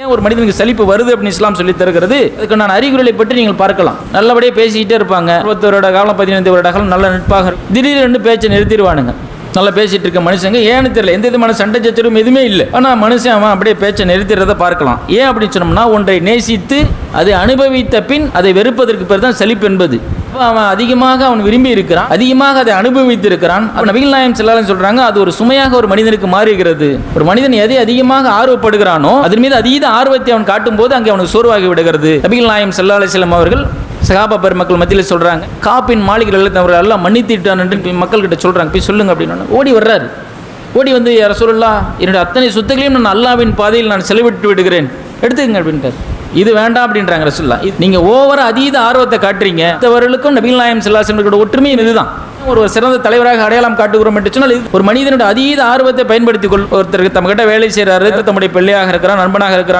ஏன் ஒரு மனிதனுக்கு சலிப்பு வருது அப்படின்னு இஸ்லாம் சொல்லி தருகிறது? அதுக்கு நான் அறிகுறிகளை பற்றி நீங்கள் பார்க்கலாம். நல்லபடியாக பேசிக்கிட்டே இருப்பாங்க. இருபத்தி வருட காலம் பதினைந்து வருட காலம் நல்ல நட்பாக இருக்கும். பேச்சை நிறுத்திடுவானுங்க. நல்லா பேசிட்டு இருக்க மனுஷங்க. ஏன்னு தெரியல. எந்த விதமான சண்டை சச்சரவும் எதுவுமே இல்லை. ஆனால் மனுஷன் அவன் அப்படியே பேச்சை நிறுத்திடுறத பார்க்கலாம். ஏன் அப்படின்னு சொன்னோம்னா ஒன்றை நேசித்து அதை அனுபவித்த பின் அதை வெறுப்பதற்கு பேர் தான் சலிப்பு என்பது. அவன் அதிகமாக அவன் விரும்பி இருக்கிறான் அதிகமாக அதை அனுபவித்து இருக்கிறான் அப்ப நபிகள் நாயம் செல்லாலும் சொல்றாங்க அது ஒரு சுமையாக ஒரு மனிதனுக்கு மாறுகிறது. ஒரு மனிதன் எதை அதிகமாக ஆர்வப்படுகிறானோ அதன் மீது அதீத ஆர்வத்தை அவன் காட்டும் போது அங்கே அவனுக்கு சோர்வாகி விடுகிறது. நபிகள் நாயம் செல்லா அலிஸ்லாம் அவர்கள் சகாபா பெருமக்கள் மத்தியில் சொல்றாங்க காப்பின் மாளிகைகள் அவர்கள் எல்லாம் மன்னித்திட்டான் என்று மக்கள்கிட்ட சொல்றாங்க. போய் சொல்லுங்க அப்படின்னு ஓடி வர்றாரு. ஓடி வந்து யார சொல்லலாம் என்னுடைய அத்தனை சொத்துக்களையும் நான் அல்லாவின் பாதையில் நான் செலவிட்டு விடுகிறேன். எடுத்துக்கங்க அப்படின்ட்டார். இது வேண்டாம் அப்படின்றாங்க ரசுல்லா நீங்க ஓவர அதீத ஆர்வத்தை காட்டுறீங்க. மற்றவர்களுக்கும் நபிகள் நாயம் செல்லாசனோட ஒற்றுமையும் இதுதான். ஒரு சிறந்த தலைவராக அடையாளம் காட்டுகிறோம் என்று சொன்னால் ஒரு மனிதனுடைய அதீத ஆர்வத்தை பயன்படுத்திக் கொள் ஒருத்தருக்கு நம்ம வேலை செய்யறாரு தம்முடைய பிள்ளையாக இருக்கிறான் நண்பனாக இருக்கிறான்